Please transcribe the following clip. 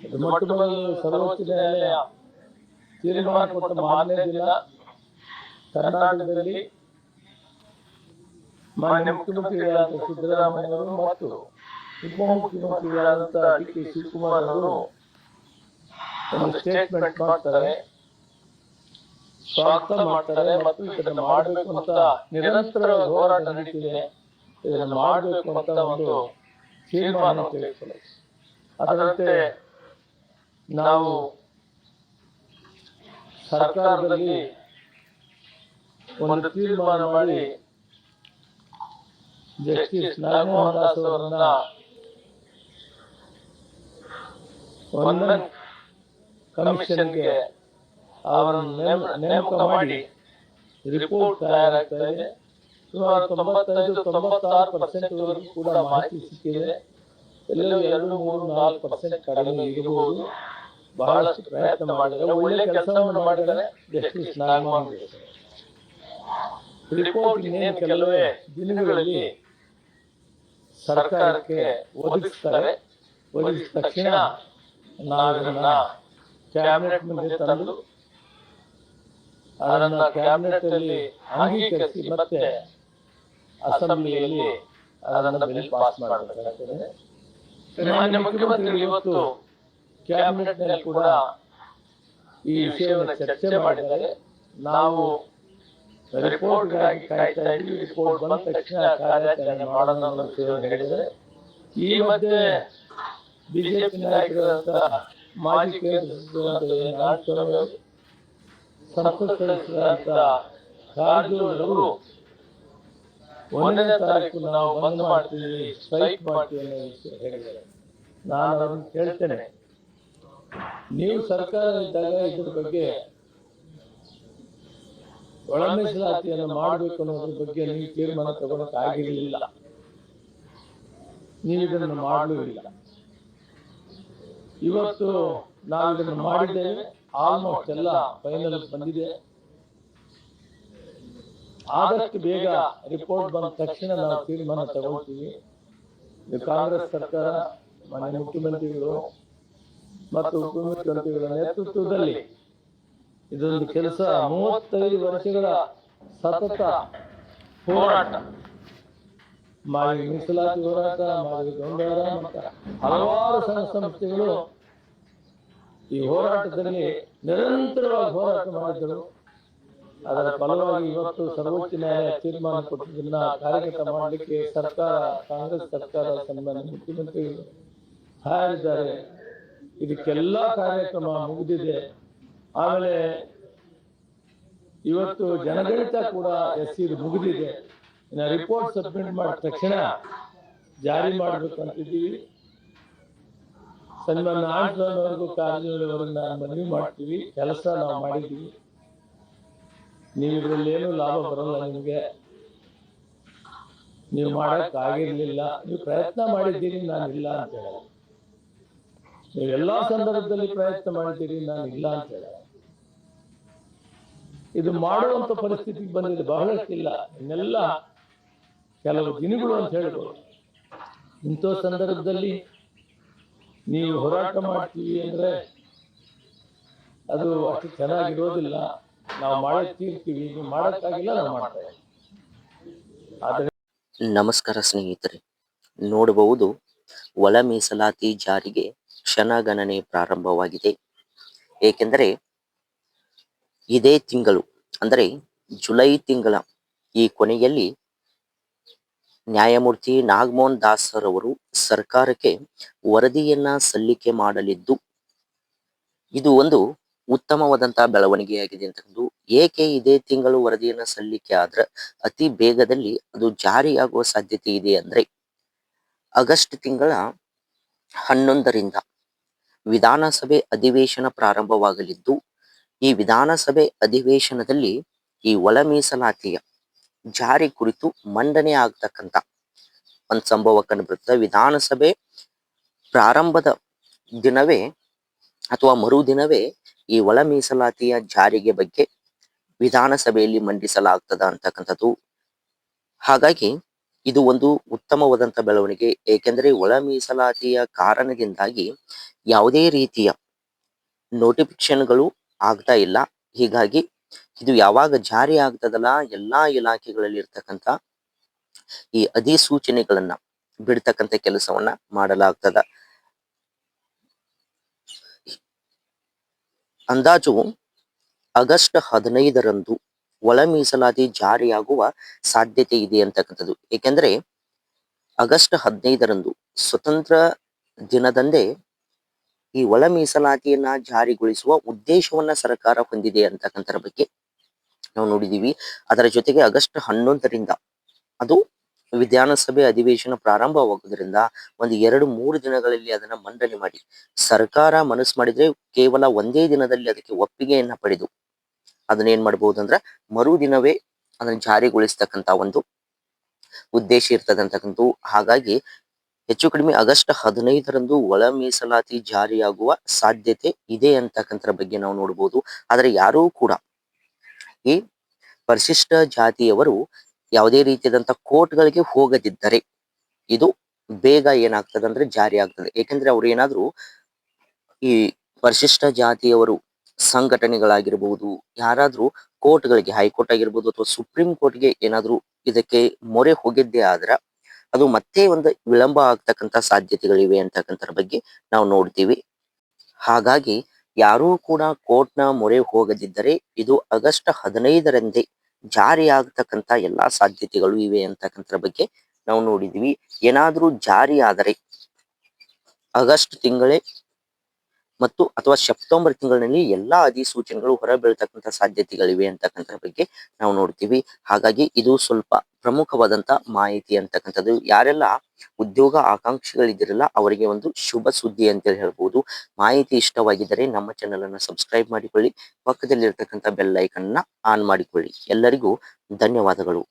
ಇದು ಮೊಟ್ಟ ಮೊದಲು ಸರ್ವೋಚ್ಚ ನ್ಯಾಯಾಲಯ ತೀರ್ಮಾನ ಕೊಟ್ಟ ಮಾರನೇ ದಿನ ಕರ್ನಾಟಕದಲ್ಲಿ ಮಾನ್ಯ ಮುಖ್ಯಮಂತ್ರಿಗಳಾದ ಸಿದ್ದರಾಮಯ್ಯವರು ಮತ್ತು ಉಪಮುಖ್ಯಮಂತ್ರಿಗಳಾದಂಥ ಡಿ ಕೆ ಶಿವಕುಮಾರ್ ಅವರು ಒಂದು ಸ್ಟೇಟ್ಮೆಂಟ್ ಮಾಡ್ತಾರೆ. ಸ್ವಾಗತ ಮಾಡ್ತಾರೆ ಮತ್ತು ಇದನ್ನು ಮಾಡಬೇಕು ಅಂತ ನಿರಂತರ ಹೋರಾಟ ನಡೀತಿದೆ ಇದನ್ನು ಮಾಡಬೇಕು ಅಂತ ಒಂದು ತೀರ್ಮಾನ ಅದರಂತೆ ನಾವು ಸರ್ಕಾರದಲ್ಲಿ ಒಂದು ತೀರ್ಮಾನ ಮಾಡಿ ಜಸ್ಟಿಸ್ ನಾಗಮೋಹನ್ ದಾಸ್ ಅವರನ್ನ ಒಂದನ್ ಕಮಿಷನ್ಗೆ ಅವರನ್ನು ನೇಮ- ನೇಮಕ ಮಾಡಿ ರಿಪೋರ್ಟ್ ತಯಾರಾಗ್ತಾ ಇದೆ. ಸುಮಾರು ತೊಂಬತ್ತೈದು ತೊಂಬತ್ತಾರು ಪರ್ಸೆಂಟ್ ವರೆಗೂ ಕೂಡ ಮಾಹಿತಿ ಸಿಕ್ಕಿದೆ. ಎಲ್ಲರೂ ಎರಡು ಮೂರು ನಾಲ್ಕು ಪರ್ಸೆಂಟ್ ಕಡಿಮೆ ಇರಬಹುದು. ಬಹಳಷ್ಟು ಪ್ರಯತ್ನ ಮಾಡಿದರೆ ಒಳ್ಳೆ ಕೆಲಸವನ್ನು ಮಾಡಿದರೆ ಜಸ್ಟಿಸ್ ನಾಗಮೋಹನ್ ರಿಪೋರ್ಟ್ ಇನ್ನೇನು ಕೆಲವೇ ದಿನಗಳಲ್ಲಿ ಸರ್ಕಾರಕ್ಕೆ ಒದಗಿಸ್ತಾರೆ. ಒದಗಿಸಿದ ತಕ್ಷಣ ನಾವು ಇದನ್ನ ಕ್ಯಾಬಿನೆಟ್ ಮುಂದೆ ತಂದು ಅದನ್ನ ಕ್ಯಾಬಿನೆಟ್ ಅಲ್ಲಿ ಅಂಗೀಕರಿಸಿ ಮತ್ತೆ ಅಸೆಂಬ್ಲಿಯಲ್ಲಿ ಅದನ್ನ ಬಿಲ್ ಪಾಸ್ ಮಾಡಬೇಕಾಗ್ತದೆ. ಮಾನ್ಯ ಮುಖ್ಯಮಂತ್ರಿಗಳು ಇವತ್ತು ಕ್ಯಾಬಿನೆಟ್ನಲ್ಲಿ ಕೂಡ ಈ ವಿಷಯವನ್ನು ಚರ್ಚೆ ಮಾಡಿದ್ದಾರೆ ನಾವು ರಿಪೋರ್ಟ್ಗಾಗಿ ಕಾಯ್ತಾ ಇದ್ವಿ ರಿಪೋರ್ಟ್ ಬಂದ ತಕ್ಷಣ ಕಾರ್ಯಾಚರಣೆ ಮಾಡೋಣ ಅನ್ನೋ ವಿಷಯವನ್ನು ಹೇಳಿದರೆ ಈ ಮಧ್ಯೆ ಬಿಜೆಪಿ ನಾಯಕರಾದಂಥ ಮಾಜಿ ಕೇಂದ್ರ ಸಚಿವರಾದ ಸಂಸತ್ ಸದಸ್ಯರಾದಂಥ ಒಂದನೇ ತಾರೀಕು ನಾವು ಬಂದ್ ಮಾಡ್ತೀವಿ ಸ್ಟ್ರೈಕ್ ಮಾಡ್ತೀವಿ ಅನ್ನೋ ವಿಷಯ ಹೇಳಿದ್ದಾರೆ. ನಾನು ಅದನ್ನು ಕೇಳ್ತೇನೆ. ನೀವು ಸರ್ಕಾರ ಇದ್ದಾಗ ಇದ್ರ ಬಗ್ಗೆ ಒಳ ಮೀಸಲಾತಿಯನ್ನು ಮಾಡಬೇಕು ಅನ್ನೋದ್ರ ಬಗ್ಗೆ ನೀವು ತೀರ್ಮಾನ ತಗೊಳಕ್ ಆಗಿರಲಿಲ್ಲ. ನೀವು ಇದನ್ನು ಮಾಡಲೂ ಇಲ್ಲ. ಇವತ್ತು ನಾವು ಇದನ್ನು ಮಾಡಿದ್ದೇವೆ. ಆಲ್ಮೋಸ್ಟ್ ಎಲ್ಲ ಫೈನಲ್ ಬಂದಿದೆ. ಆದಷ್ಟು ಬೇಗ ರಿಪೋರ್ಟ್ ಬಂದ ತಕ್ಷಣ ನಾವು ತೀರ್ಮಾನ ತಗೊಳ್ತೀವಿ. ಕಾಂಗ್ರೆಸ್ ಸರ್ಕಾರ, ಮಾನ್ಯ ಮುಖ್ಯಮಂತ್ರಿಗಳು ಮತ್ತು ಉಪಮುಖ್ಯಮಂತ್ರಿಗಳ ನೇತೃತ್ವದಲ್ಲಿ ಇದೊಂದು ಕೆಲಸ ಮೂವತ್ತೈದು ವರ್ಷಗಳ ಸತತ ಹೋರಾಟ. ಮಾಗಿ ಮೀಸಲಾತಿ ಹೋರಾಟ ಮಾಗಿ ಗೌಂಡರ ಮತ್ತು ಹಲವಾರು ಸಂಘ ಸಂಸ್ಥೆಗಳು ಈ ಹೋರಾಟದಲ್ಲಿ ನಿರಂತರವಾಗಿ ಹೋರಾಟ ಮಾಡಿದರು ಅದರ ಫಲವಾಗಿ ಇವತ್ತು ಸರ್ವೋಚ್ಚ ನ್ಯಾಯಾಲಯ ತೀರ್ಮಾನ ಕೊಟ್ಟಿದ್ದನ್ನ ಕಾರ್ಯಗತ ಮಾಡಲಿಕ್ಕೆ ಸರ್ಕಾರ ಕಾಂಗ್ರೆಸ್ ಸರ್ಕಾರ ಸನ್ಮಾನ್ಯ ಮುಖ್ಯಮಂತ್ರಿಗಳು ಹಾರಿದ್ದಾರೆ. ಇದಕ್ಕೆಲ್ಲ ಕಾರ್ಯಕ್ರಮ ಮುಗಿದಿದೆ. ಆಮೇಲೆ ಇವತ್ತು ಜನಗಣಿತ ಕೂಡ ಎಸ್ ಇದು ಮುಗಿದಿದೆ. ಇನ್ನು ರಿಪೋರ್ಟ್ ಸಬ್ಮಿಟ್ ಮಾಡಿದ ತಕ್ಷಣ ಜಾರಿ ಮಾಡ್ಬೇಕಂತಿದ್ದೀವಿ. ಸನ್ಮಾನ್ಯ ಆಂಟ್ಲವರೆಗೂ ಕಾಲೇಜಿನವರೆಗೂ ನಾನು ಮನವಿ ಮಾಡ್ತೀವಿ. ಕೆಲಸ ನಾವು ಮಾಡಿದ್ದೀವಿ. ನೀವು ಇದರಲ್ಲಿ ಏನು ಲಾಭ ಬರಲ್ಲ ನಿಮಗೆ. ನೀವು ಮಾಡೋಕ್ಕಾಗಿರ್ಲಿಲ್ಲ ನೀವು ಪ್ರಯತ್ನ ಮಾಡಿದ್ದೀರಿ ನಾನು ಇಲ್ಲ ಅಂತ ಹೇಳಲ್ಲ ನೀವು ಎಲ್ಲಾ ಸಂದರ್ಭದಲ್ಲಿ ಪ್ರಯತ್ನ ಮಾಡಿದ್ದೀರಿ, ನಾನು ಇಲ್ಲ ಅಂತ ಹೇಳ. ಇದು ಮಾಡುವಂತ ಪರಿಸ್ಥಿತಿಗೆ ಬಂದಿದೆ ಬಹಳಷ್ಟಿಲ್ಲ ಇನ್ನೆಲ್ಲ ಕೆಲವು ದಿನಗಳು ಅಂತ ಹೇಳ್ಬೋದು. ಇಂಥ ಸಂದರ್ಭದಲ್ಲಿ ನೀವು ಹೋರಾಟ ಮಾಡ್ತೀವಿ ಅಂದ್ರೆ ಅದು ಅಷ್ಟು ಚೆನ್ನಾಗಿರೋದಿಲ್ಲ. ನಾವು ಮಾಡಕ್ ತೀರ್ತೀವಿ, ನೀವು ಮಾಡಕ್ಕಾಗಿಲ್ಲ, ನಾವು ಮಾಡ್ತೇವೆ ಆದರೆ ನಮಸ್ಕಾರ ಸ್ನೇಹಿತರೆ, ನೋಡಬಹುದು ಒಳ ಮೀಸಲಾತಿ ಜಾರಿಗೆ ಕ್ಷಣಗಣನೆ ಪ್ರಾರಂಭವಾಗಿದೆ. ಏಕೆಂದರೆ ಇದೇ ತಿಂಗಳು, ಅಂದರೆ ಜುಲೈ ತಿಂಗಳ ಈ ಕೊನೆಯಲ್ಲಿ ನ್ಯಾಯಮೂರ್ತಿ ನಾಗಮೋಹನ್ ದಾಸರವರು ಸರ್ಕಾರಕ್ಕೆ ವರದಿಯನ್ನ ಸಲ್ಲಿಕೆ ಮಾಡಲಿದ್ದು, ಇದು ಒಂದು ಉತ್ತಮವಾದಂತಹ ಬೆಳವಣಿಗೆಯಾಗಿದೆ ಅಂತಂದು. ಏಕೆ ಇದೇ ತಿಂಗಳು ವರದಿಯನ್ನ ಸಲ್ಲಿಕೆ ಆದ್ರೆ ಅತಿ ಬೇಗದಲ್ಲಿ ಅದು ಜಾರಿಯಾಗುವ ಸಾಧ್ಯತೆ ಇದೆ ಅಂದ್ರೆ ಆಗಸ್ಟ್ ತಿಂಗಳ ಹನ್ನೊಂದರಿಂದ ವಿಧಾನಸಭೆ ಅಧಿವೇಶನ ಪ್ರಾರಂಭವಾಗಲಿದ್ದು, ಈ ವಿಧಾನಸಭೆ ಅಧಿವೇಶನದಲ್ಲಿ ಈ ಒಳ ಮೀಸಲಾತಿಯ ಜಾರಿ ಕುರಿತು ಮಂಡನೆ ಆಗ್ತಕ್ಕಂತ ಒಂದು ಸಂಭವ ಕಂಡುಬರುತ್ತೆ ವಿಧಾನಸಭೆ ಪ್ರಾರಂಭದ ದಿನವೇ ಅಥವಾ ಮರುದಿನವೇ ಈ ಒಳ ಮೀಸಲಾತಿಯ ಜಾರಿಗೆ ಬಗ್ಗೆ ವಿಧಾನಸಭೆಯಲ್ಲಿ ಮಂಡಿಸಲಾಗ್ತದ ಅಂತಕ್ಕಂಥದ್ದು. ಹಾಗಾಗಿ ಇದು ಒಂದು ಉತ್ತಮವಾದಂತ ಬೆಳವಣಿಗೆ. ಏಕೆಂದರೆ ಒಳ ಮೀಸಲಾತಿಯ ಕಾರಣದಿಂದಾಗಿ ಯಾವುದೇ ರೀತಿಯ ನೋಟಿಫಿಕೇಶನ್ಗಳು ಆಗ್ತಾ ಇಲ್ಲ. ಹೀಗಾಗಿ ಇದು ಯಾವಾಗ ಜಾರಿ ಆಗ್ತದಲ್ಲ ಎಲ್ಲಾ ಇಲಾಖೆಗಳಲ್ಲಿ ಇರ್ತಕ್ಕಂತ ಈ ಅಧಿಸೂಚನೆಗಳನ್ನ ಬಿಡ್ತಕ್ಕಂತ ಕೆಲಸವನ್ನ ಮಾಡಲಾಗ್ತದ. ಅಂದಾಜು ಆಗಸ್ಟ್ ಹದಿನೈದರಂದು ಒಳ ಮೀಸಲಾತಿ ಜಾರಿಯಾಗುವ ಸಾಧ್ಯತೆ ಇದೆ ಅಂತಕ್ಕಂಥದ್ದು. ಏಕೆಂದ್ರೆ ಆಗಸ್ಟ್ ಹದಿನೈದರಂದು ಸ್ವತಂತ್ರ ದಿನದಂದೇ ಈ ಒಳ ಮೀಸಲಾತಿಯನ್ನ ಜಾರಿಗೊಳಿಸುವ ಉದ್ದೇಶವನ್ನ ಸರ್ಕಾರ ಹೊಂದಿದೆ ಅಂತಕ್ಕಂಥರ ಬಗ್ಗೆ ನಾವು ನೋಡಿದೀವಿ. ಅದರ ಜೊತೆಗೆ ಆಗಸ್ಟ್ ಹನ್ನೊಂದರಿಂದ ಅದು ವಿಧಾನಸಭೆ ಅಧಿವೇಶನ ಪ್ರಾರಂಭವಾಗುವುದರಿಂದ ಒಂದು ಎರಡು ಮೂರು ದಿನಗಳಲ್ಲಿ ಅದನ್ನ ಮಂಡನೆ ಮಾಡಿ. ಸರ್ಕಾರ ಮನಸ್ಸು ಮಾಡಿದ್ರೆ ಕೇವಲ ಒಂದೇ ದಿನದಲ್ಲಿ ಅದಕ್ಕೆ ಒಪ್ಪಿಗೆಯನ್ನ ಪಡೆದು ಅದನ್ನ ಏನ್ ಮಾಡಬಹುದು ಅಂದ್ರ ಮರುದಿನವೇ ಅದನ್ನ ಜಾರಿಗೊಳಿಸ್ತಕ್ಕಂತ ಒಂದು ಉದ್ದೇಶ ಇರ್ತದಂತಕ್ಕಂಥ ಹಾಗಾಗಿ ಹೆಚ್ಚು ಕಡಿಮೆ ಆಗಸ್ಟ್ ಹದಿನೈದರಂದು ಒಳ ಮೀಸಲಾತಿ ಜಾರಿಯಾಗುವ ಸಾಧ್ಯತೆ ಇದೆ ಅಂತಕ್ಕಂಥರ ಬಗ್ಗೆ ನಾವು ನೋಡಬಹುದು ಆದರೆ ಯಾರೂ ಕೂಡ ಈ ಪರಿಶಿಷ್ಟ ಜಾತಿಯವರು ಯಾವುದೇ ರೀತಿಯಾದಂತ ಕೋರ್ಟ್ಗಳಿಗೆ ಹೋಗದಿದ್ದರೆ ಇದು ಬೇಗ ಏನಾಗ್ತದೆ ಅಂದ್ರೆ ಜಾರಿ ಆಗ್ತದೆ. ಏಕೆಂದ್ರೆ ಅವ್ರು ಏನಾದ್ರು ಈ ಪರಿಶಿಷ್ಟ ಜಾತಿಯವರು ಸಂಘಟನೆಗಳಾಗಿರ್ಬಹುದು ಯಾರಾದ್ರೂ ಕೋರ್ಟ್ಗಳಿಗೆ, ಹೈಕೋರ್ಟ್ ಆಗಿರ್ಬೋದು ಅಥವಾ ಸುಪ್ರೀಂ ಕೋರ್ಟ್ಗೆ ಏನಾದ್ರು ಇದಕ್ಕೆ ಮೊರೆ ಹೋಗಿದ್ದೇ ಆದ್ರ ಅದು ಮತ್ತೆ ಒಂದು ವಿಳಂಬ ಆಗ್ತಕ್ಕಂತ ಸಾಧ್ಯತೆಗಳಿವೆ ಅಂತಕ್ಕಂಥರ ಬಗ್ಗೆ ನಾವು ನೋಡ್ತೀವಿ. ಹಾಗಾಗಿ ಯಾರೂ ಕೂಡ ಕೋರ್ಟ್ನ ಮೊರೆ ಹೋಗದಿದ್ದರೆ ಇದು ಆಗಸ್ಟ್ ಹದಿನೈದರಂದೇ ಜಾರಿ ಆಗ್ತಕ್ಕಂತ ಎಲ್ಲಾ ಸಾಧ್ಯತೆಗಳು ಇವೆ ಅಂತಕ್ಕಂಥರ ಬಗ್ಗೆ ನಾವು ನೋಡಿದ್ವಿ. ಏನಾದ್ರೂ ಜಾರಿ ಆದರೆ ಆಗಸ್ಟ್ ತಿಂಗಳೇ ಮತ್ತು ಅಥವಾ ಸೆಪ್ಟೆಂಬರ್ ತಿಂಗಳಿನಲ್ಲಿ ಎಲ್ಲಾ ಅಧಿಸೂಚನೆಗಳು ಹೊರಬೀಳ್ತಕ್ಕಂಥ ಸಾಧ್ಯತೆಗಳಿವೆ ಅಂತಕ್ಕಂಥ ಬಗ್ಗೆ ನಾವು ನೋಡ್ತೀವಿ. ಹಾಗಾಗಿ ಇದು ಸ್ವಲ್ಪ ಪ್ರಮುಖವಾದಂತ ಮಾಹಿತಿ ಅಂತಕ್ಕಂಥದ್ದು. ಯಾರೆಲ್ಲ ಉದ್ಯೋಗ ಆಕಾಂಕ್ಷಿಗಳಿದಿರಲ್ಲ ಅವರಿಗೆ ಒಂದು ಶುಭ ಸುದ್ದಿ ಅಂತ ಹೇಳ್ಬೋದು. ಮಾಹಿತಿ ಇಷ್ಟವಾಗಿದ್ದರೆ ನಮ್ಮ ಚಾನೆಲ್ ಅನ್ನು ಸಬ್ಸ್ಕ್ರೈಬ್ ಮಾಡಿಕೊಳ್ಳಿ. ಪಕ್ಕದಲ್ಲಿರ್ತಕ್ಕಂಥ ಬೆಲ್ ಐಕನ್ ಆನ್ ಮಾಡಿಕೊಳ್ಳಿ. ಎಲ್ಲರಿಗೂ ಧನ್ಯವಾದಗಳು.